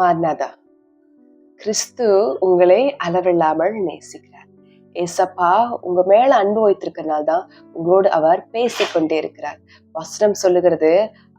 மார்னாதா கிறிஸ்து உங்களை அளவில்லாமல் நேசிக்கிறார். ஏசப்பா உங்க மேல அன்பு வைத்திருக்கிறனால தான் உங்களோடு அவர் பேசிக்கொண்டே இருக்கிறார். வசனம் சொல்லுகிறது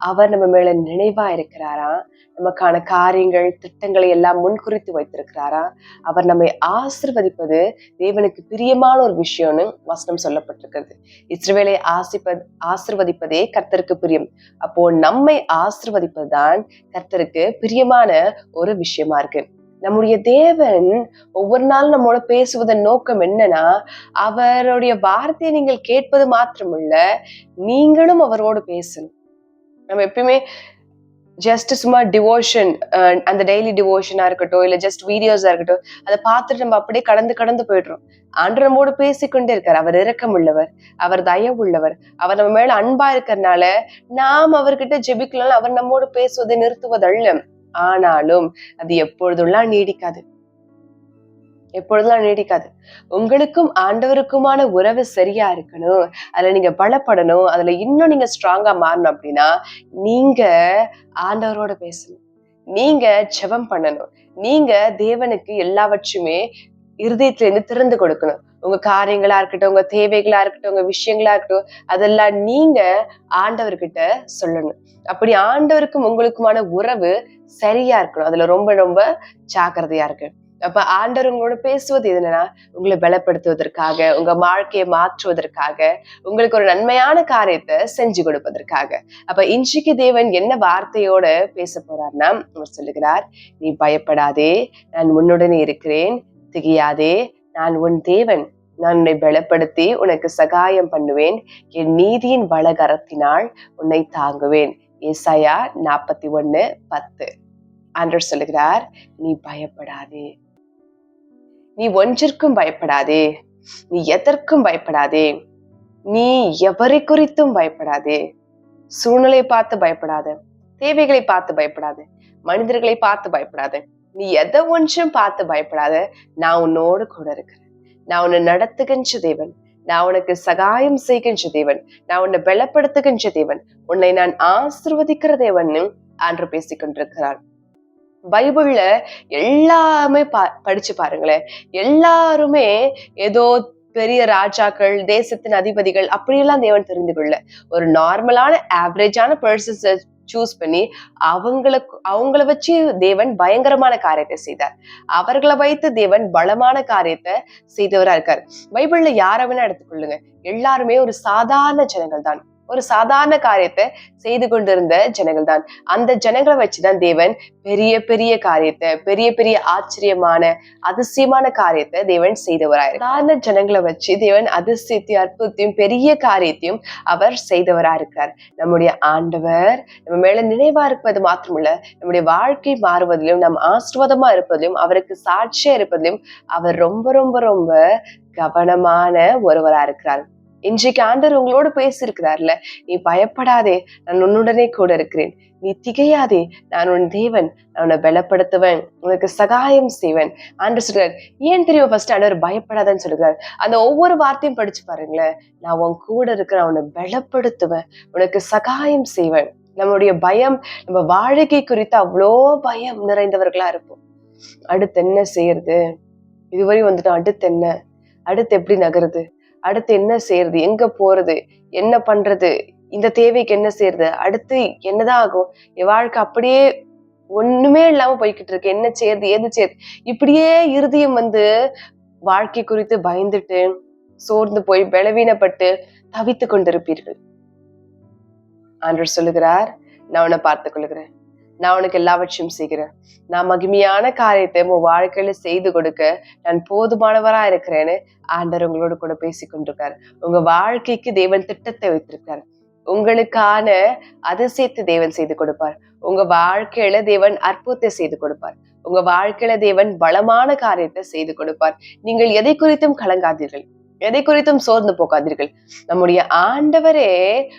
அவர் நம்ம மேல நினைவா இருக்கிறாரா? நமக்கான காரியங்கள் திட்டங்களை எல்லாம் முன்குறித்து வைத்திருக்கிறாரா? அவர் நம்மை ஆசிர்வதிப்பது தேவனுக்கு பிரியமான ஒரு விஷயம்னு வசனம் சொல்லப்பட்டிருக்கிறது. இஸ்ரவேலை ஆசிப்ப ஆசிர்வதிப்பதே கர்த்தருக்கு பிரியம். அப்போ நம்மை ஆசிர்வதிப்பதுதான் கர்த்தருக்கு பிரியமான ஒரு விஷயமா இருக்கு. நம்முடைய தேவன் ஒவ்வொரு நாளும் நம்மோட பேசுவதன் நோக்கம் என்னன்னா அவருடைய வார்த்தையை நீங்கள் கேட்பது மாத்திரமல்ல நீங்களும் அவரோடு பேசணும். நம்ம எப்பயுமே ஜஸ்ட் சும்மா டிவோஷன் அந்த டெய்லி டிவோஷனா இருக்கட்டும் இல்ல ஜஸ்ட் வீடியோஸா இருக்கட்டும் அதை பார்த்துட்டு நம்ம அப்படியே கடந்து கடந்து போயிடுறோம். ஆண்டு நம்மோடு பேசிக்கொண்டே இருக்கார். அவர் இரக்கம் உள்ளவர் அவர் தயவு உள்ளவர் அவர் நம்ம மேல அன்பா இருக்கிறனால நாம் அவர்கிட்ட ஜெபிக்கலாம் அவர் நம்மோடு பேசுவதை நிறுத்துவதல்ல. ஆனாலும் அது எப்பொழுதெல்லாம் நீடிக்காது. எப்பொழுதெல்லாம் நீடிக்காது. உங்களுக்கும் ஆண்டவருக்குமான உறவு சரியா இருக்கணும். அதுல நீங்க பலப்படணும். அதுல இன்னும் நீங்க ஸ்ட்ராங்கா மாறணும் அப்படின்னா நீங்க ஆண்டவரோட பேசணும். நீங்க ஜெபம் பண்ணணும். நீங்க தேவனுக்கு எல்லாவற்றுமே இருதயத்துல இருந்து திறந்து கொடுக்கணும். உங்க காரியங்களா இருக்கட்டும் உங்க தேவைகளா இருக்கட்டும் உங்க விஷயங்களா இருக்கட்டும் அதெல்லாம் நீங்க ஆண்டவர்கிட்ட சொல்லணும். அப்படி ஆண்டவருக்கும் உங்களுக்குமான உறவு சரியா இருக்கணும். அதுல ரொம்ப ரொம்ப ஜாக்கிரதையா இருக்கு அப்ப ஆண்டவர் உங்களோட பேசுவது என்னன்னா உங்களை பலப்படுத்துவதற்காக உங்க வாழ்க்கையை மாற்றுவதற்காக உங்களுக்கு ஒரு நன்மையான காரியத்தை செஞ்சு கொடுப்பதற்காக. அப்ப இன்றைக்கு தேவன் என்ன வார்த்தையோட பேச போறார்னா அவர் சொல்லுகிறார் நீ பயப்படாதே நான் உன்னுடனே இருக்கிறேன். திகையாதே நான் உன் தேவன். நான் உன்னை பலப்படுத்தி உனக்கு சகாயம் பண்ணுவேன். என் நீதியின் வளகரத்தினால் உன்னை தாங்குவேன். ஏசாயா நாற்பத்தி ஒன்று பத்து. ஆண்டவர் சொல்லுகிறார் நீ பயப்படாதே. நீ ஒன்றிற்கும் பயப்படாதே. நீ எதற்கும் பயப்படாதே. நீ எவரை குறித்தும் பயப்படாதே. சூழ்நிலை பார்த்து பயப்படாத. தேவைகளை பார்த்து பயப்படாத. மனிதர்களை பார்த்து பயப்படாத. நீ எதை ஒன்றும் பார்த்து பயப்படாத. நான் உன்னோடு கூட இருக்கிறேன். நான் உன்னை நடத்துகின்ற தேவன். நான் உனக்கு சகாயம் செய்கின்ற தேவன். நான் உன்னை பலப்படுத்துகின்ற தேவன். உன்னை நான் ஆசிர்வதிக்கிற தேவன்னு அன்று பேசிக்கொண்டிருக்கிறான் பைபிள்ல எல்லாமே பா படிச்சு பாருங்களேன். எல்லாருமே ஏதோ பெரிய ராஜாக்கள் தேசத்தின் அதிபதிகள் அப்படியெல்லாம் தேவன் தெரிந்து கொள்ள ஒரு நார்மலான ஆவரேஜான பர்சன்ஸ் சூஸ் பண்ணி அவங்களுக்கு அவங்கள வச்சு தேவன் பயங்கரமான காரியத்தை செய்தார். அவர்களை வைத்து தேவன் பலமான காரியத்தை செய்தவரா இருக்கார். பைபிள்ல யார வேணா எடுத்துக்கொள்ளுங்க. எல்லாருமே ஒரு சாதாரண ஜனங்கள் தான் ஒரு சாதாரண காரியத்தை செய்து கொண்டிருந்த ஜனங்கள் தான் அந்த ஜனங்களை வச்சுதான் தேவன் பெரிய பெரிய காரியத்தை பெரிய பெரிய ஆச்சரியமான அதிசயமான காரியத்தை தேவன் செய்தவராய் சாதாரண ஜனங்களை வச்சு தேவன் அதிசயத்தையும் அற்புதத்தையும் பெரிய காரியத்தையும் அவர் செய்தவரா இருக்கிறார் நம்முடைய ஆண்டவர் நம்ம மேல நினைவா இருப்பது மாத்திரமல்ல நம்முடைய வாழ்க்கை மாறுவதிலும் நம் ஆசிர்வாதமா இருப்பதிலும் அவருக்கு சாட்சியா இருப்பதிலும் அவர் ரொம்ப ரொம்ப ரொம்ப கவனமான ஒருவரா இருக்கிறார் இன்றைக்கு ஆண்டர் உங்களோடு பேசியிருக்கிறார்ல நீ பயப்படாதே நான் உன்னுடனே கூட இருக்கிறேன். நீ திகையாதே நான் உன் தேவன் நான் உன்னை பலப்படுத்துவேன் உனக்கு சகாயம் செய்வேன். ஆண்டு சொல்றார் ஏன் தெரியும் ஃபர்ஸ்ட் ஆண்டவர் பயப்படாதன்னு சொல்லுகிறார்? அந்த ஒவ்வொரு வார்த்தையும் படிச்சு பாருங்களேன். நான் உன் கூட இருக்கிற உன்னை பலப்படுத்துவேன் உனக்கு சகாயம் செய்வேன். நம்மளுடைய பயம் நம்ம வாழ்க்கை குறித்து அவ்வளோ பயம் நிறைந்தவர்களா இருப்போம். அடுத்து என்ன செய்யறது? இதுவரை வந்துட்டோம் அடுத்து என்ன? அடுத்து எப்படி நகருது? அடுத்து என்ன செய்யறது எங்க போறது? என்ன பண்றது? இந்த தேவைக்கு என்ன செய்யறது அடுத்து என்னதான் ஆகும்? என் வாழ்க்கை அப்படியே ஒண்ணுமே இல்லாம போய்கிட்டு இருக்கு. என்ன செய்யறது எது செய்யறது இப்படியே இருதயம் வந்து வாழ்க்கை குறித்து பயந்துட்டு சோர்ந்து போய் பலவீனப்பட்டு தவித்து கொண்டிருப்பீர்கள். ஆண்டவர் சொல்லுகிறார். நான் உன்னை பார்த்துக் கொள்கிறேன். நான் உனக்கு எல்லாவற்றையும் செய்கிறேன். நான் மகிமையான காரியத்தை உன் வாழ்க்கையில செய்து கொடுக்க நான் போதுமானவரா இருக்கிறேன்னு ஆண்டர் உங்களோட கூட பேசி கொண்டிருக்காரு உங்க வாழ்க்கைக்கு தேவன் திட்டத்தை வைத்திருக்காரு உங்களுக்கான அதிசயத்தை தேவன் செய்து கொடுப்பார். உங்க வாழ்க்கையில தேவன் அற்புதத்தை செய்து கொடுப்பார். உங்க வாழ்க்கையில தேவன் பலமான காரியத்தை செய்து கொடுப்பார். நீங்கள் எதை குறித்தும் கலங்காதீர்கள். எதை குறித்தும் சோர்ந்து போகாதீர்கள். நம்முடைய ஆண்டவரே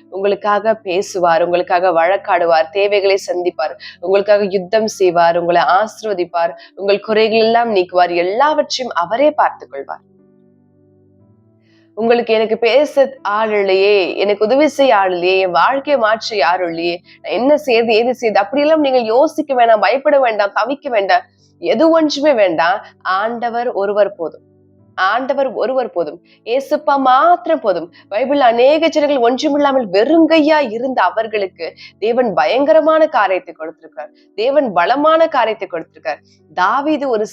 உங்களுக்காக பேசுவார் உங்களுக்காக வழக்காடுவார் தேவைகளை சந்திப்பார் உங்களுக்காக யுத்தம் செய்வார் உங்களை ஆசிர்வதிப்பார் உங்கள் குறைகள் எல்லாம் நீக்குவார் எல்லாவற்றையும் அவரே பார்த்துக் கொள்வார் உங்களுக்கு எனக்கு பேச ஆள் இல்லையே எனக்கு உதவி செய்ய ஆள் இல்லையே என் வாழ்க்கையை மாற்ற யாரும் இல்லையே நான் என்ன செய்யுது ஏது செய்யுது அப்படியெல்லாம் நீங்கள் யோசிக்க வேண்டாம் பயப்பட வேண்டாம் தவிக்க வேண்டாம் எது ஒன்றுமே வேண்டாம் ஆண்டவர் ஒருவர் போதும். ஆண்டவர் ஒருவர் போதும் ஏசுப்பா மாத்திரம் போதும். பைபிள் அநேக ஜனங்கள் ஒன்றுமில்லாமல் வெறுங்கையா இருந்த அவர்களுக்கு தேவன் பயங்கரமான காரியத்தை கொடுத்திருக்கார். தேவன் பலமான காரியத்தை கொடுத்திருக்கார். தாவீது ஒரு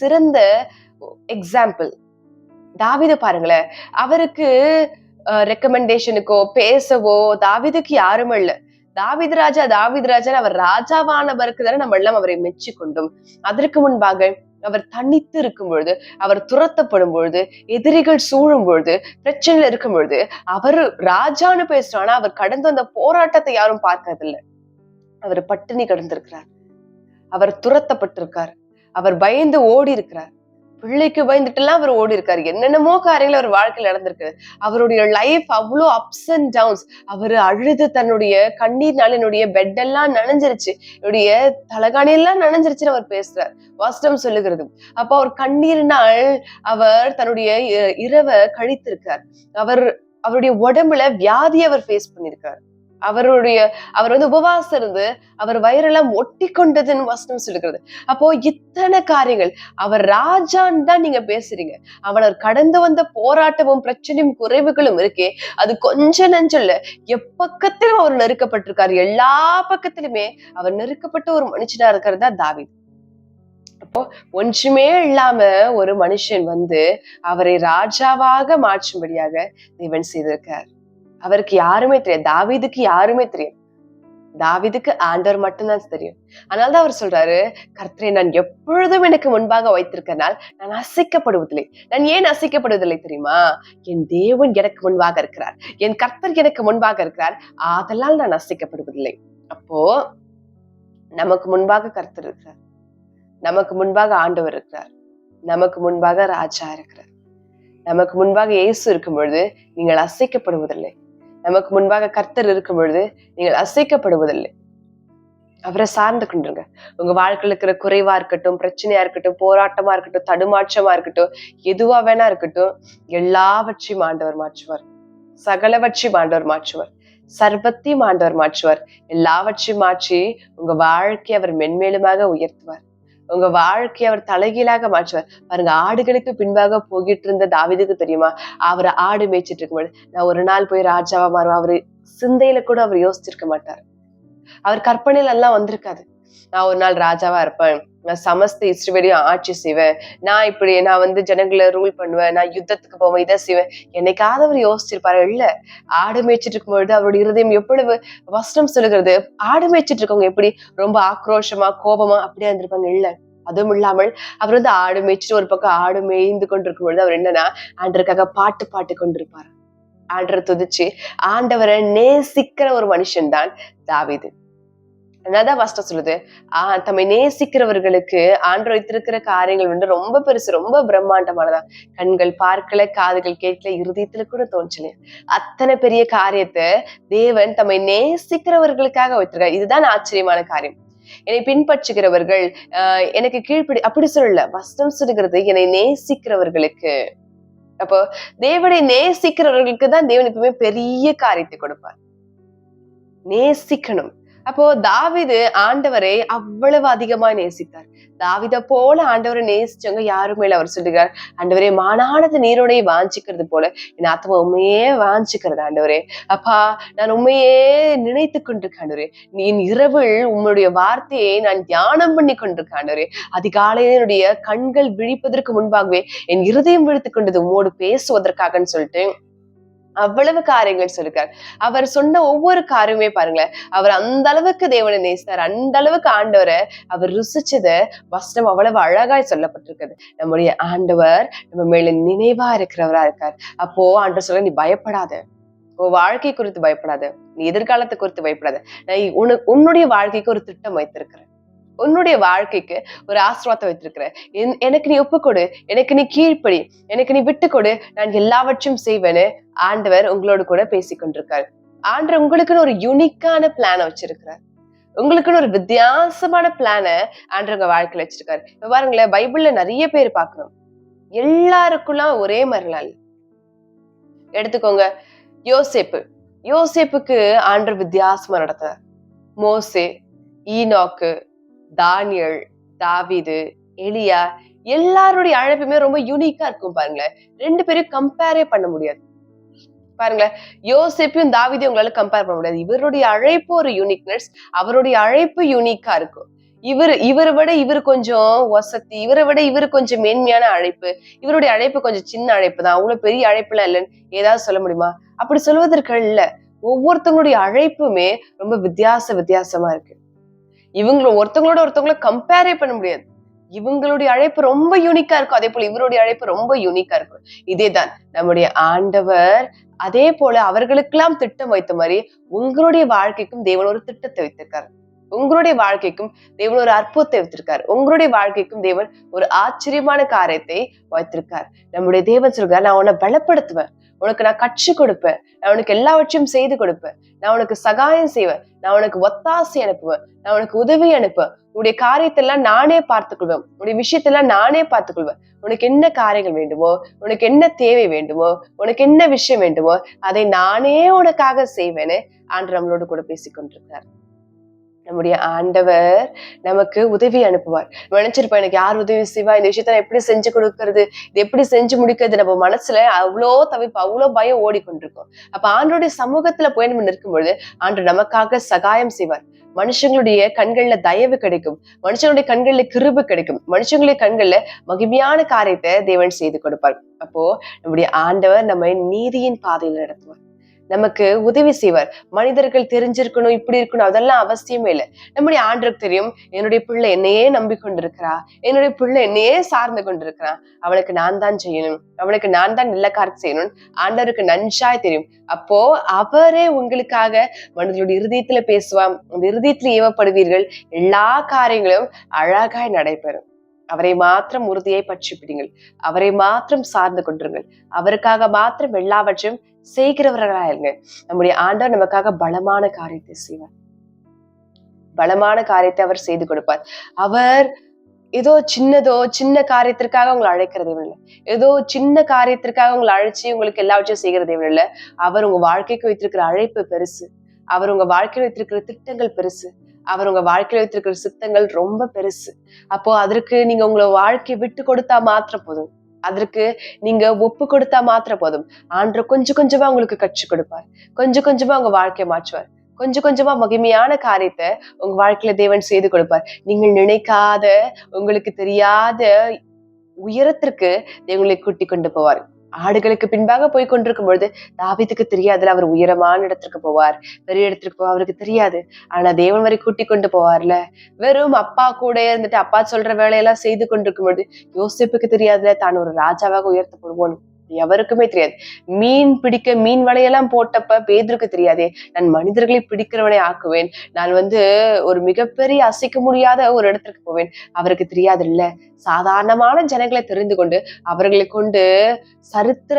சிறந்த எக்ஸாம்பிள் தாவீது பாருங்களேன் அவருக்கு ரெக்கமெண்டேஷனுக்கோ பேசவோ தாவீதுக்கு யாருமே இல்ல. தாவீது ராஜா தாவித் ராஜா அவர் ராஜாவானவருக்கு தானே நம்ம எல்லாம் அவரை மெச்சு கொண்டோம் அதற்கு முன்பாக அவர் தனித்து இருக்கும் பொழுது அவர் துரத்தப்படும் பொழுது எதிரிகள் சூழும் பொழுது பிரச்சனையில இருக்கும் பொழுது அவர் ராஜான்னு பேசுறோம் ஆனா அவர் கடந்து வந்த போராட்டத்தை யாரும் பார்க்கறதில்ல. அவர் பட்டினி கடந்திருக்கிறார். அவர் துரத்தப்பட்டிருக்கார். அவர் பயந்து ஓடி இருக்கிறார் பிள்ளைக்கு பயந்துட்டுலாம் அவர் ஓடி இருக்காரு என்னென்னமோ காரியங்கள் அவர் வாழ்க்கையில் நடந்திருக்கு. அவருடைய லைஃப் அவ்வளோ அப்ஸ் அண்ட் டவுன்ஸ் அவர் அழுது தன்னுடைய கண்ணீர்னால என்னுடைய பெட் எல்லாம் நனைஞ்சிருச்சு. என்னுடைய தலகாணி எல்லாம் நனைஞ்சிருச்சுன்னு அவர் பேசுறார். வாஸ்டம் சொல்லுகிறது. அப்போ அவர் கண்ணீர்னால் அவர் தன்னுடைய இ- இரவை கழித்திருக்கார். அவர் அவருடைய உடம்புல வியாதி அவர் ஃபேஸ் பண்ணியிருக்கார். அவருடைய அவர் வந்து உபவாசம் இருந்து அவர் வயிறெல்லாம் ஒட்டி கொண்டதுன்னு வசனம் சொல்லுகிறது. அப்போ இத்தனை காரியங்கள் அவர் ராஜான்னு தான் நீங்க பேசுறீங்க. அவர் கடந்து வந்த போராட்டமும் பிரச்சனையும் குறைவுகளும் இருக்கே அது கொஞ்ச நஞ்சல்ல எப்பக்கத்திலும் அவர் நெருக்கப்பட்டிருக்காரு. எல்லா பக்கத்திலுமே அவர் நெருக்கப்பட்ட ஒரு மனுஷனா இருக்கிறது தான் தாவீது. அப்போ ஒன்றுமே இல்லாம ஒரு மனுஷன் வந்து அவரை ராஜாவாக மாற்றும்படியாக தேவன் செய்திருக்கார். அவருக்கு யாருமே தெரியாது. தாவீதுக்கு யாருமே தெரியும். தாவிதுக்கு ஆண்டவர் மட்டும்தான் தெரியும். அதனாலதான் அவர் சொல்றாரு கர்த்தரை நான் எப்பொழுதும் எனக்கு முன்பாக வைத்திருக்கனால் நான் அசைக்கப்படுவதில்லை. நான் ஏன் அசைக்கப்படுவதில்லை தெரியுமா? என் தேவன் எனக்கு முன்பாக இருக்கிறார். என் கர்த்தர் எனக்கு முன்பாக இருக்கிறார். ஆதலால் நான் அசைக்கப்படுவதில்லை. அப்போ நமக்கு முன்பாக கர்த்தர் இருக்கிறார். நமக்கு முன்பாக ஆண்டவர் இருக்கிறார். நமக்கு முன்பாக ராஜா இருக்கிறார். நமக்கு முன்பாக இயேசு இருக்கும் பொழுது நீங்கள் அசைக்கப்படுவதில்லை. நமக்கு முன்பாக கர்த்தர் இருக்கும் பொழுது நீங்கள் அசைக்கப்படுவதில்லை. அவரை சார்ந்து கொண்டுருங்க. உங்க வாழ்க்கையில் இருக்கிற குறைவா இருக்கட்டும் பிரச்சனையா இருக்கட்டும் போராட்டமா இருக்கட்டும் தடுமாற்றமா இருக்கட்டும் எதுவா வேணா இருக்கட்டும் எல்லாவற்றையும் ஆண்டவர் மாற்றுவார். சகலவற்றையும் ஆண்டவர் மாற்றுவார். சர்வத்தையும் ஆண்டவர் மாற்றுவார். எல்லாவற்றையும் மாற்றி உங்க வாழ்க்கையை அவர் மென்மேலுமாக உயர்த்துவார். உங்க வாழ்க்கையை அவர் தலைகீழாக மாற்றுவார். பாருங்க ஆடுகளுக்கு பின்பாக போகிட்டு இருந்த தாவிதுக்கு தெரியுமா? அவர் ஆடு மேய்ச்சிட்டு இருக்கும்போது நான் ஒரு நாள் போய் ராஜாவா மாறுவேன். அவரு சிந்தையில கூட அவர் யோசிச்சிருக்க மாட்டார். அவர் கற்பனையில எல்லாம் வந்திருக்காது. நான் ஒரு நாள் ராஜாவா இருப்பேன். நான் சமஸ்த இஸ்ரவேலையும் ஆட்சி செய்வேன். நான் இப்படி நான் வந்து ஜனங்களை ரூல் பண்ணுவேன். நான் யுத்தத்துக்கு போவேன் இதை செய்வேன். என்னைக்காவது அவர் யோசிச்சிருப்பாரு? இல்ல. ஆடு மேய்ச்சிட்டு இருக்கும்பொழுது அவருடைய இருதயம் எவ்வளவு வஸ்டம் சொல்லுகிறது? ஆடு மேய்ச்சிட்டு இருக்கவங்க எப்படி ரொம்ப ஆக்ரோஷமா கோபமா அப்படியே இருந்திருப்பாங்க? இல்ல. அதுவும் இல்லாமல் அவர் வந்து ஆடு மேய்ச்சிட்டு ஒரு பக்கம் ஆடு மேய்ந்து கொண்டிருக்கும் பொழுது அவர் என்னன்னா ஆண்டருக்காக பாட்டு பாட்டு கொண்டிருப்பார். ஆண்டரை துதிச்சு ஆண்டவரை நேசிக்கிற ஒரு மனுஷன் தான் தாவிது. அதான் வஸ்டம் சொல்லுது? ஆஹ் தம்மை நேசிக்கிறவர்களுக்கு ஆண்டு வைத்திருக்கிற காரியங்கள் வந்து ரொம்ப பெருசு ரொம்ப பிரம்மாண்டமானதா? கண்கள் பார்க்கல காதுகள் கேட்கல இருதயத்துல கூட தோன்றல அத்தனை பெரிய காரியத்தை தேவன் தம்மை நேசிக்கிறவர்களுக்காக வைத்திருக்காரு. இதுதான் ஆச்சரியமான காரியம். என்னை பின்பற்றுகிறவர்கள் ஆஹ் எனக்கு கீழ்ப்படி அப்படி சொல்லல. வஸ்தம் சொல்லுகிறது என்னை நேசிக்கிறவர்களுக்கு. அப்போ தேவனை நேசிக்கிறவர்களுக்கு தான் தேவன் எப்பவுமே பெரிய காரியத்தை கொடுப்பார். நேசிக்கணும். அப்போ தாவிது ஆண்டவரை அவ்வளவு அதிகமா நேசித்தார். தாவித போல ஆண்டவரை நேசிச்சவங்க யாருமே அவர் சொல்லுகிறார் ஆண்டவரே மானானது நீரோடைய வாஞ்சிக்கிறது போல என் ஆத்மா உண்மையே வாஞ்சிக்கிறது ஆண்டவரே. அப்பா நான் உண்மையே நினைத்து கொண்டிருக்கேன் ஆண்டவரே. நீ என் இரவில் உம்முடைய வார்த்தையை நான் தியானம் பண்ணி கொண்டிருக்கேன் ஆண்டவரே. அதிகாலையில் என்னுடைய கண்கள் விழிப்பதற்கு முன்பாகவே என் இருதயம் விழித்துக் கொண்டது உம்மோடு பேசுவதற்காகன்னு சொல்லிட்டு அவ்வளவு காரியங்கள் சொல்லிருக்கார். அவர் சொன்ன ஒவ்வொரு காரியமே பாருங்களேன் அவர் அந்த அளவுக்கு தேவனை நேசித்தார் அந்த அளவுக்கு ஆண்டவரை அவர் ருசிச்சத வசனம் அவ்வளவு அழகாய் சொல்லப்பட்டிருக்குது. நம்முடைய ஆண்டவர் நம்ம மேல நினைவா இருக்கிறவரா இருக்கார். அப்போ ஆண்டவர் சொல்ல நீ பயப்படாத. உன் வாழ்க்கை குறித்து பயப்படாத. நீ எதிர்காலத்தை குறித்து பயப்படாத. நான் உனக்கு உன்னுடைய வாழ்க்கைக்கு ஒரு திட்டம் வைத்திருக்கிறேன். உன்னுடைய வாழ்க்கைக்கு ஒரு ஆசிர்வாதம் வைத்திருக்கிற என்- எனக்கு நீ ஒப்புக்கொடு எனக்கு நீ கீழ்ப்படி. எனக்கு நீ விட்டுக்கொடு நான் எல்லாவற்றையும் செய்வேன்னு ஆண்டவர் உங்களோடு கூட பேசிக் கொண்டிருக்காரு. ஆண்டவர் உங்களுக்குன்னு ஒரு யூனிக்கான பிளானை வச்சிருக்கிறார். உங்களுக்குன்னு ஒரு வித்தியாசமான பிளானை ஆண்டவர் உங்க வாழ்க்கையில வச்சிருக்காரு. இப்ப பாருங்களேன் பைபிள்ல நிறைய பேர் பார்க்கணும். எல்லாருக்குள்ளாம் ஒரே மாதிரிலாம் எடுத்துக்கோங்க யோசேப்பு. யோசேப்புக்கு ஆண்டு வித்தியாசமா நடத்தார் மோசே ஈனாக்கு தானியல் தாவிது எலியா எல்லாருடைய அழைப்புமே ரொம்ப யூனிக்கா இருக்கும் பாருங்களேன். ரெண்டு பேரும் கம்பேரே பண்ண முடியாது. பாருங்களேன் யோசிப்பையும் தாவிதையும் உங்களால கம்பேர் பண்ண முடியாது. இவருடைய அழைப்பு ஒரு யூனிக்னஸ் அவருடைய அழைப்பு யூனிக்கா இருக்கும். இவர் இவரை விட இவர் கொஞ்சம் வசதி இவரை விட இவர் கொஞ்சம் மேன்மையான அழைப்பு இவருடைய அழைப்பு கொஞ்சம் சின்ன அழைப்பு தான். அவ்வளவு பெரிய அழைப்புலாம் இல்லைன்னு ஏதாவது சொல்ல முடியுமா? அப்படி சொல்வதற்கு இல்ல. ஒவ்வொருத்தவங்களுடைய அழைப்புமே ரொம்ப வித்தியாச வித்தியாசமா இருக்கு. இவங்கள ஒருத்தவங்களோட ஒருத்தவங்கள கம்பேரே பண்ண முடியாது. இவங்களுடைய அழைப்பு ரொம்ப யூனிக்கா இருக்கும். அதே போல இவருடைய அழைப்பு ரொம்ப யூனிக்கா இருக்கும். இதேதான் நம்முடைய ஆண்டவர் அதே போல அவர்களுக்கெல்லாம் திட்டம் வைத்த மாதிரி உங்களுடைய வாழ்க்கைக்கும் தேவன் ஒரு திட்டத்தை வைத்திருக்காரு. உங்களுடைய வாழ்க்கைக்கும் தேவன் ஒரு அற்புதத்தை வைத்திருக்காரு. உங்களுடைய வாழ்க்கைக்கும் தேவன் ஒரு ஆச்சரியமான காரியத்தை வைத்திருக்கார். நம்முடைய தேவன் சொல்கிறார் நான் உன்னை பலப்படுத்துவேன். உனக்கு நான் கற்றுக் கொடுப்பேன். நான் உனக்கு எல்லாவற்றையும் செய்து கொடுப்பேன். நான் உனக்கு சகாயம் செய்வேன். நான் உனக்கு ஒத்தாசை அனுப்புவேன். நான் உனக்கு உதவி அனுப்புவேன். உன்னுடைய காரியத்தெல்லாம் நானே பார்த்துக்கொள்வேன் உன்னுடைய விஷயத்தெல்லாம் நானே பார்த்துக்கொள்வேன் உனக்கு என்ன காரியங்கள் வேண்டுமோ உனக்கு என்ன தேவை வேண்டுமோ உனக்கு என்ன விஷயம் வேண்டுமோ அதை நானே உனக்காக செய்வேன்னு ஆண்டு நம்மளோடு கூட பேசிக்கொண்டிருக்கிறார் நம்முடைய ஆண்டவர் நமக்கு உதவி அனுப்புவார். நினைச்சிருப்போம் எனக்கு யார் உதவி செய்வா? இந்த விஷயத்த நான் எப்படி செஞ்சு கொடுக்கறது? இது எப்படி செஞ்சு முடிக்கிறது? நம்ம மனசுல அவ்வளோ தவிப்பு அவ்வளோ பயம் ஓடிக்கொண்டிருக்கும். அப்ப ஆண்டோடைய சமூகத்துல போய் நம்ம நிற்கும்பொழுது ஆண்டு நமக்காக சகாயம் செய்வார். மனுஷங்களுடைய கண்கள்ல தயவு கிடைக்கும். மனுஷங்களுடைய கண்கள்ல கிருபு கிடைக்கும். மனுஷங்களுடைய கண்கள்ல மகிமையான காரியத்தை தேவன் செய்து கொடுப்பார். அப்போ நம்முடைய ஆண்டவர் நம்ம நீதியின் பாதையில் நடத்துவார். நமக்கு உதவி செய்வார். மனிதர்கள் தெரிஞ்சிருக்கணும் இப்படி இருக்கணும் அதெல்லாம் அவசியமே இல்லை. நம்முடைய ஆண்டருக்கு தெரியும் என்னுடைய பிள்ளை என்னையே நம்பி கொண்டிருக்கிறா என்னுடைய பிள்ளை என்னையே சார்ந்து கொண்டிருக்கிறான் அவளுக்கு நான் தான் செய்யணும் அவளுக்கு நான் தான் நல்ல காரியம் செய்யணும் ஆண்டவருக்கு நன்றாய் தெரியும். அப்போ அவரே உங்களுக்காக மனிதனுடைய இருதயத்துல பேசுவான் அந்த இருதயத்துல ஏவப்படுவீர்கள். எல்லா காரியங்களும் அழகாய் நடைபெறும். அவரை மாத்திரம் உறுதியை பற்றி பிடிங்கள். அவரை மாத்திரம் சார்ந்து கொண்டிருங்கள். அவருக்காக மாத்திரம் எல்லாவற்றையும் செய்கிறவர்களாயிருங்க நம்முடைய ஆண்டவர் நமக்காக பலமான காரியத்தை செய்வார். பலமான காரியத்தை அவர் செய்து கொடுப்பார். அவர் ஏதோ சின்னதோ சின்ன காரியத்திற்காக உங்களை அழைக்கிறது இல்லை. ஏதோ சின்ன காரியத்திற்காக உங்களை அழைச்சி உங்களுக்கு எல்லாவற்றையும் செய்கிற தேவன் இல்லை. அவர் உங்க வாழ்க்கைக்கு வைத்திருக்கிற அழைப்பு பெருசு. அவர் உங்க வாழ்க்கையில் வைத்திருக்கிற திட்டங்கள் பெருசு. அவர் உங்க வாழ்க்கையில வைத்திருக்கிற சித்தங்கள் ரொம்ப பெருசு. அப்போ அதற்கு நீங்க உங்களை வாழ்க்கையை விட்டு கொடுத்தா மாத்திர போதும். அதற்கு நீங்க ஒப்பு கொடுத்தா மாத்திர போதும். ஆண்டு கொஞ்சம் கொஞ்சமா உங்களுக்கு கற்று கொடுப்பார். கொஞ்சம் கொஞ்சமா உங்க வாழ்க்கையை மாற்றுவார். கொஞ்சம் கொஞ்சமா மகிமையான காரியத்தை உங்க வாழ்க்கையில தேவன் செய்து கொடுப்பார். நீங்கள் நினைக்காத உங்களுக்கு தெரியாத உயரத்திற்கு தேவங்களை கூட்டி கொண்டு போவார். ஆடுகளுக்கு பின்பாக போய் கொண்டிருக்கும் பொழுது தாவித்துக்கு தெரியாதுல அவர் உயரமான இடத்திற்கு போவார். பெரிய இடத்திற்கு போவார் அவருக்கு தெரியாது. ஆனா தேவன் வரை கூட்டி கொண்டு போவார்ல. வெறும் அப்பா கூட இருந்துட்டு அப்பா சொல்ற வேலையெல்லாம் செய்து கொண்டிருக்கும் பொழுது யோசிப்புக்கு தெரியாதுல தான் ஒரு ராஜாவாக உயர்த்தப்படுவோம் எவருக்குமே தெரியாது. மீன் பிடிக்க மீன் வலையெல்லாம் போட்டப்ப பேதருக்கு தெரியாதே. நான் மனிதர்களை பிடிக்கிறவனை ஆக்குவேன். நான் வந்து ஒரு மிகப்பெரிய அசைக்க முடியாத ஒரு இடத்திற்கு போவேன். அவருக்கு தெரியாது இல்ல சாதாரணமான ஜனங்களை தெரிந்து கொண்டு அவர்களை கொண்டு சரித்திர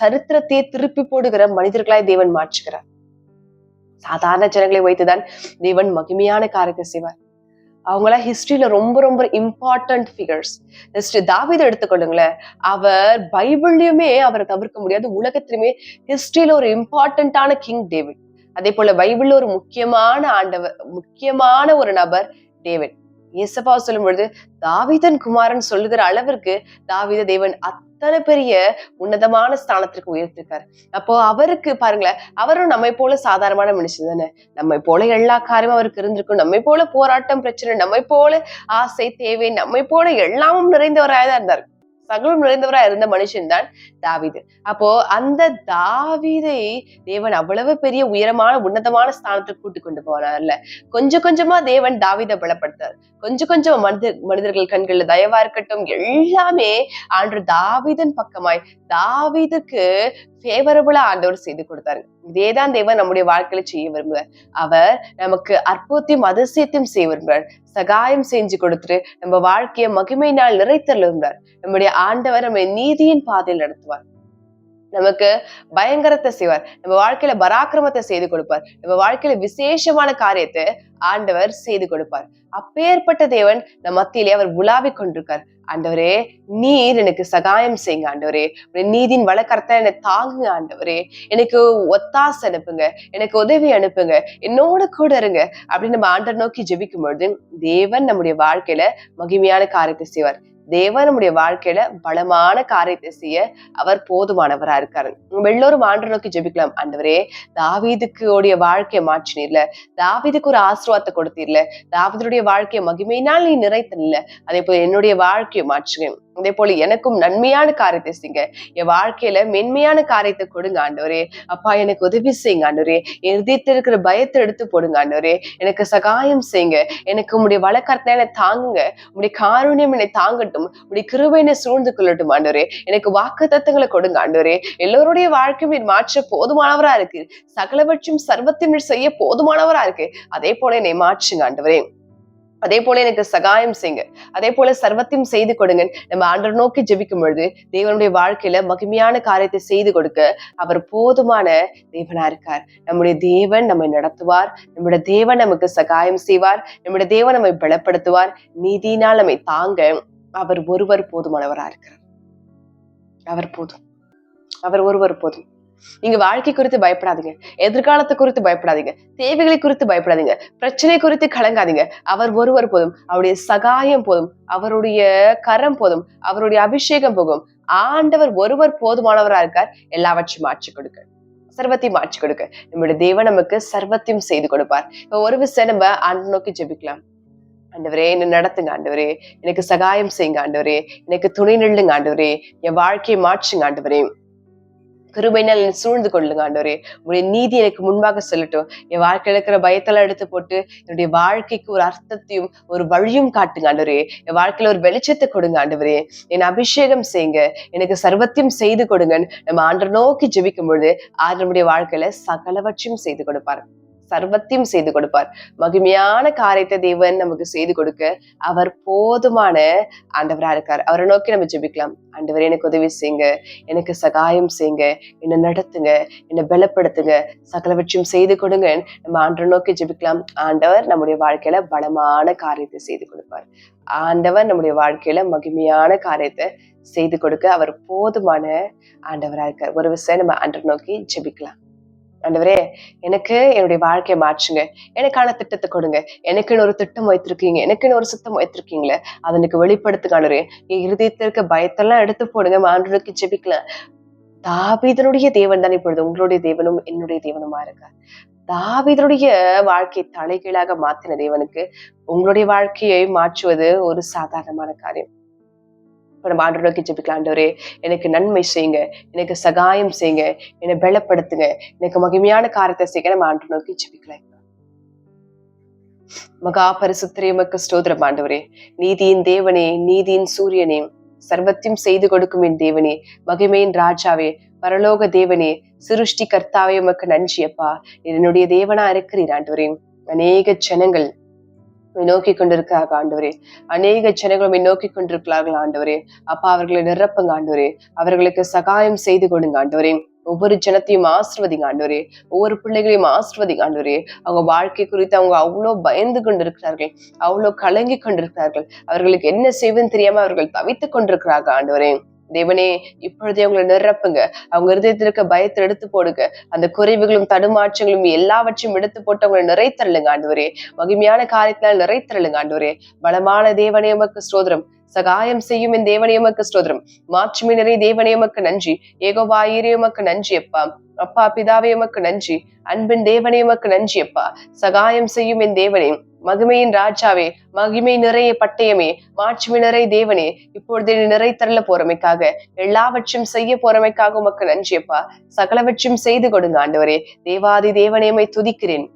சரித்திரத்தையே திருப்பி போடுகிற மனிதர்களாய் தேவன் மாற்றுகிறார். சாதாரண ஜனங்களை வைத்துதான் தேவன் மகிமையான காரியத்தை செய்வார். அவங்களாம் ஹிஸ்டரியில ரொம்ப ரொம்ப இம்பார்ட்டன்ட் ஃபிகர்ஸ் ஜஸ்ட் தாவித எடுத்துக்கொள்ளுங்களேன். அவர் பைபிள்லயுமே அவரை தவிர்க்க முடியாது. உலகத்திலுமே ஹிஸ்டரியில ஒரு இம்பார்ட்டன்டான கிங் டேவிட். அதே போல பைபிள்ல ஒரு முக்கியமான ஆண்டவர் முக்கியமான ஒரு நபர் டேவிட். இயேசப்பா சொல்லும் பொழுது தாவிதன் குமாரன் சொல்லுகிற அளவிற்கு தாவித தேவன் அத்தனை பெரிய உன்னதமான ஸ்தானத்திற்கு உயர்த்திருக்காரு. அப்போ அவருக்கு பாருங்களேன் அவரும் நம்மை போல சாதாரணமான மனுஷன் தானே. நம்மை போல எல்லா காரியமும் அவருக்கு இருந்திருக்கும். நம்மை போல போராட்டம் பிரச்சனை நம்மை போல ஆசை தேவை நம்மை போல எல்லாமும் நிறைந்தவராயதான் இருந்தார். சகலம் நிறைந்தவரா இருந்த மனுஷன் தான் தாவிது. அப்போ அந்த தாவிதை தேவன் அவ்வளவு பெரிய உயரமான உன்னதமான ஸ்தானத்துக்கு கூட்டு கொண்டு போனார்ல. கொஞ்சம் கொஞ்சமா தேவன் தாவிதை பலப்படுத்தார். கொஞ்சம் கொஞ்சம் மனித மனிதர்கள் கண்கள்ல தயவா இருக்கட்டும் எல்லாமே ஆண்டு தாவிதன் பக்கமாய். தாவிதுக்கு ஃபேவரபுளா ஆண்டவர் செய்து கொடுத்தாரு. இதேதான் தேவன் நம்முடைய வாழ்க்கையில செய்ய விரும்புவார். அவர் நமக்கு அற்புதத்தையும் அதிசயத்தையும் செய்ய விரும்புகிறார் சகாயம் செஞ்சு கொடுத்துட்டு நம்ம வாழ்க்கைய மகிமை நாள் நிறைத்தல் விரும்புறார் நம்முடைய ஆண்டவர் நம்முடைய நீதியின் பாதையில் நடத்துவார். நமக்கு பயங்கரத்தை செய்வார். நம்ம வாழ்க்கையில பராக்கிரமத்தை செய்து கொடுப்பார். நம்ம வாழ்க்கையில விசேஷமான காரியத்தை ஆண்டவர் செய்து கொடுப்பார். அப்பேற்பட்ட தேவன் நம் மத்தியிலே அவர் உலாவிக் கொண்டிருக்கார். ஆண்டவரே நீர் எனக்கு சகாயம் செய்யுங்க ஆண்டவரே. நீதின் நீதியின் வழக்கரத்தை என்னை தாங்குங்க ஆண்டவரே. எனக்கு ஒத்தாசை அனுப்புங்க. எனக்கு உதவி அனுப்புங்க. என்னோட கூட இருங்க. அப்படின்னு நம்ம ஆண்டர் நோக்கி ஜெபிக்கும் பொழுது தேவன் நம்முடைய வாழ்க்கையில மகிமையான காரியத்தை செய்வார். தேவன் நம்முடைய வாழ்க்கையில பலமான காரியத்தை செய்ய அவர் போதுமானவரா இருக்காரு. நம்ம எல்லோரும் ஆண்டு நோக்கி ஜெபிக்கலாம். ஆண்டவரே தாவீதுக்கு உடைய வாழ்க்கையை மாற்றினீர்ல. தாவீதுக்கு ஒரு ஆசீர்வாதத்தை கொடுத்தீர்ல. தாவீதனுடைய வாழ்க்கையை மகிமையினால் நீ நிறைத்தனில்ல அதே போல என்னுடைய வாழ்க்கையை மாற்றுங்க அதே போல எனக்கும் நன்மையான காரியத்தை செய்யுங்க. என் வாழ்க்கையில மென்மையான காரியத்தை கொடுங்க ஆண்டவரே. அப்பா எனக்கு உதவி செய்யுங்க ஆண்டவரே. என் இதயத்தில் இருக்கிற பயத்தை எடுத்து போடுங்க ஆண்டவரே. எனக்கு சகாயம் செய்யுங்க. எனக்கு உடைய வழக்கத்தை என்னை தாங்குங்க. உடைய காரூணியம் என்னை தாங்கட்டும். உடைய கிருபை என்னை சூழ்ந்து கொள்ளட்டும் ஆண்டவரே. எனக்கு வாக்கு தத்துவங்களை கொடுங்க ஆண்டவரே. எல்லோருடைய வாழ்க்கையும் நீர் மாற்ற போதுமானவரா இருக்கு. சகலவற்றும் சர்வத்தையும் செய்ய போதுமானவரா இருக்கு. அதே போல என்னை மாற்றுங்க ஆண்டவரே. அதே போல எனக்கு சகாயம் செய்யுங்க. அதே போல சர்வத்தையும் செய்து கொடுங்க நம்ம ஆண்டர் நோக்கி ஜெபிக்கும் பொழுது தேவனுடைய வாழ்க்கையில மகிமையான காரியத்தை செய்து கொடுக்க அவர் போதுமான தேவனா இருக்கார். நம்முடைய தேவன் நம்மை நடத்துவார். நம்முடைய தேவன் நமக்கு சகாயம் செய்வார். நம்முடைய தேவன் நம்மை பலப்படுத்துவார். நீதியினால் நம்மை தாங்க அவர் ஒருவர் போதுமானவரா இருக்கிறார். அவர் போதும். அவர் ஒருவர் போதும். நீங்க வாழ்க்கை குறித்து பயப்படாதீங்க. எதிர்காலத்தை குறித்து பயப்படாதீங்க. தேவைகளை குறித்து பயப்படாதீங்க. பிரச்சனை குறித்து கலங்காதீங்க. அவர் ஒருவர் போதும். அவருடைய சகாயம் போதும். அவருடைய கரம் போதும். அவருடைய அபிஷேகம் போகும். ஆண்டவர் ஒருவர் போதுமானவரா இருக்கார். எல்லாவற்றையும் மாற்றி கொடுக்க சர்வத்தையும் மாற்றி கொடுக்க நம்முடைய தேவன் நமக்கு சர்வத்தையும் செய்து கொடுப்பார். இப்ப ஒரு விஷயம் நம்ம ஆண்டு நோக்கி ஜெபிக்கலாம். ஆண்டவரே என்ன நடத்துங்க ஆண்டவரே. எனக்கு சகாயம் செய்யுங்க ஆண்டவரே. எனக்கு துணை நில்லுங்க ஆண்டவரே. என் வாழ்க்கையை மாற்றுங்க ஆண்டவரே. கிருபைனால் என்னை சூழ்ந்து கொள்ளுங்க ஆண்டவரே. உங்களுடைய நீதி எனக்கு முன்பாக சொல்லட்டும். என் வாழ்க்கையில இருக்கிற பயத்தெல்லாம் எடுத்து போட்டு என்னுடைய வாழ்க்கைக்கு ஒரு அர்த்தத்தையும் ஒரு வழியும் காட்டுங்க ஆண்டவரே. என் வாழ்க்கையில ஒரு வெளிச்சத்தை கொடுங்க ஆண்டவரே. என் அபிஷேகம் செய்யுங்க. எனக்கு சர்வத்தையும் செய்து கொடுங்க நம்ம ஆண்டர் நோக்கி ஜெபிக்கும் பொழுது ஆண்டனுடைய நம்முடைய வாழ்க்கையில சகலவற்றையும் செய்து கொடுப்பார். சர்வத்தையும் செய்து கொடுப்பார். மகிமையான காரியத்தை தேவன் நமக்கு செய்து கொடுக்க அவர் போதுமான ஆண்டவரா இருக்கார். அவரை நோக்கி நம்ம ஜெபிக்கலாம். ஆண்டவர் எனக்கு உதவி செய்யுங்க. எனக்கு சகாயம் செய்யுங்க. என்னை நடத்துங்க. என்னை பலப்படுத்துங்க. சகலவற்றையும் செய்து கொடுங்க. நம்ம ஆண்டரை நோக்கி ஜெபிக்கலாம். ஆண்டவர் நம்முடைய வாழ்க்கையில பலமான காரியத்தை செய்து கொடுப்பார். ஆண்டவர் நம்முடைய வாழ்க்கையில மகிமையான காரியத்தை செய்து கொடுக்க அவர் போதுமான ஆண்டவரா இருக்கார். ஒரு விஷயம் நம்ம ஆண்டரை நோக்கி ஜெபிக்கலாம். ஆண்டவரே எனக்கு என்னுடைய வாழ்க்கையை மாற்றுங்க. எனக்கான திட்டத்தை கொடுங்க. எனக்குன்னு ஒரு திட்டம் வைத்திருக்கீங்க. எனக்குன்னு ஒரு சுத்தம் வைத்திருக்கீங்களே அதை எனக்கு வெளிப்படுத்துங்க என் என் இருதயத்திற்கு பயத்தெல்லாம் எடுத்து போடுங்க. ஆண்டவருக்கு ஜெபிக்கலாம். தாபீதனுடைய தேவன் தான் இப்பொழுது உங்களுடைய தேவனும் என்னுடைய தேவனுமா இருக்கார். தாவிதனுடைய வாழ்க்கையை தலைகீழாக மாத்தின தேவனுக்கு உங்களுடைய வாழ்க்கையை மாற்றுவது ஒரு சாதாரணமான காரியம். இப்போ நம்ம ஆண்டு நோக்கி ஜெபிக்கலாம் ஆண்டவரே எனக்கு நன்மை செய்யுங்க எனக்கு சகாயம் செய்யுங்க என்னை பலப்படுத்துங்க எனக்கு மகிமையான காரியத்தை செய்யுங்க நம்ம ஆண்டு நோக்கி ஜெபிக்கலாம் மகா பரிசுத்திரே மக்கு ஸ்தோத்திரம் ஆண்டவரே. நீதியின் தேவனே நீதியின் சூரியனே சர்வத்தையும் செய்து கொடுக்கும் என் தேவனே மகிமையின் ராஜாவே பரலோக தேவனே சிருஷ்டி கர்த்தாவே உமக்கு நன்றி அப்பா. என்னுடைய தேவனா இருக்கிறீர் ஆண்டவரே. அநேக ஜனங்கள் நோக்கி கொண்டிருக்கிறார்கள் ஆண்டவரே. அநேக ஜனங்களும் நோக்கி கொண்டிருக்கிறார்கள் ஆண்டவரே. அப்பா அவர்களை நிரப்புங்க ஆண்டவரே. அவர்களுக்கு சகாயம் செய்து கொடுங்க ஆண்டவரே. ஒவ்வொரு ஜனத்தையும் ஆசிர்வதிங்க ஆண்டவரே. ஒவ்வொரு பிள்ளைகளையும் ஆசிர்வதிங்க ஆண்டவரே. அவங்க வாழ்க்கை குறித்து அவங்க அவ்வளோ பயந்து கொண்டிருக்கிறார்கள். அவ்வளோ கலங்கி கொண்டிருக்கிறார்கள். அவர்களுக்கு என்ன செய்வதுன்னு தெரியாம அவர்கள் தவித்துக் கொண்டிருக்கிறார்கள் ஆண்டவரே. தேவனே இப்பொழுதே அவங்களை நிரப்புங்க. அவங்க இருதயத்தில் இருக்க பயத்தை எடுத்து போடுங்க. அந்த குறைவுகளும் தடுமாற்றங்களும் எல்லாவற்றையும் எடுத்து போட்டு அவங்களை நிறைத்தருளுங்க ஆண்டுவரே. மகிமையான காரியத்தினால் நிறைத்தருளுங்க ஆண்டுவரே. பலமான தேவனே உமக்கு ஸ்தோத்திரம். சகாயம் செய்யும் என் தேவனே உமக்கு ஸ்தோத்திரம். மாற்றுமை நிறை தேவனே உமக்கு நன்றி. ஏகோபாயிரே உமக்கு நன்றி அப்பா. அப்பா பிதாவே உமக்கு நன்றி. அன்பின் தேவனே உமக்கு நன்றி அப்பா. சகாயம் செய்யும் என் தேவனே. மகிமையின் ராஜாவே மகிமை நிறைய பட்டயமே மாட்சிமை நிறை தேவனே இப்பொழுது நிறை தரல போறமைக்காக. எல்லாவற்றையும் செய்ய போறமைக்காக உமக்கு நன்றியப்பா. சகலவற்றையும் செய்து கொடுங்க ஆண்டவரே. தேவாதி தேவனேமை துதிக்கிறேன்.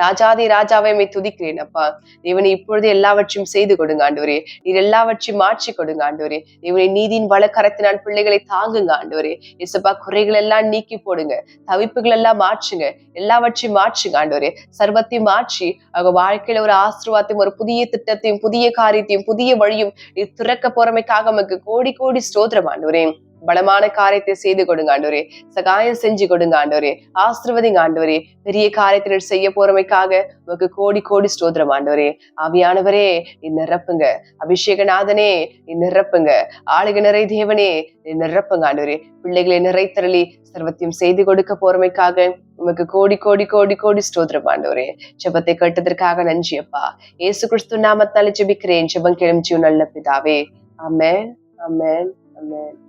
ராஜாதி ராஜாவை மை துதிக்கிறேன் அப்பா. தேவனை இப்பொழுது எல்லாவற்றையும் செய்து கொடுங்க ஆண்டவரே. நீர் எல்லாவற்றையும் மாற்றி கொடுங்க ஆண்டவரே. தேவனை நீதியின் வழக்கரத்தினால் பிள்ளைகளை தாங்குங்க ஆண்டவரே. இசப்பா குறைகள் எல்லாம் நீக்கி போடுங்க. தவிப்புகள் எல்லாம் மாற்றுங்க. எல்லாவற்றையும் மாற்றுங்க ஆண்டவரே. சர்வத்தையும் மாற்றி அவங்க வாழ்க்கையில ஒரு ஆசீர்வாதத்தையும் ஒரு புதிய திட்டத்தையும் புதிய காரியத்தையும் புதிய வழியும் நீர் திறக்க போறமைக்காக நமக்கு கோடி கோடி ஸ்தோத்திரம் ஆண்டவரே. பலமான காரியத்தை செய்து கொடுங்க ஆண்டவரே. சகாயம் செஞ்சு கொடுங்க ஆண்டவரே. ஆசிர்வதிங்க ஆண்டவரே. பெரிய காரியத்தை செய்ய போறமைக்காக உமக்கு கோடி கோடி ஸ்தோத்திரம் ஆண்டவரே. ஆவியானவரே நீ நிரப்புங்க. அபிஷேகநாதனே நீ நிரப்புங்க. ஆளுக நிறை தேவனே நீ நிரப்புங்க ஆண்டவரே. பிள்ளைகளை நிறைத்தரளி சர்வத்தையும் செய்து கொடுக்க போறமைக்காக உமக்கு கோடி கோடி கோடி கோடி ஸ்தோத்திரம் ஆண்டவரே. ஜபத்தை கேட்டதற்காக நன்றி அப்பா. ஏசு கிறிஸ்து நாமத்தால ஜெபிக்கிறேன். ஜெபம் கேளும் நல்ல பிதாவே. அமேன் அமேன் அமேன்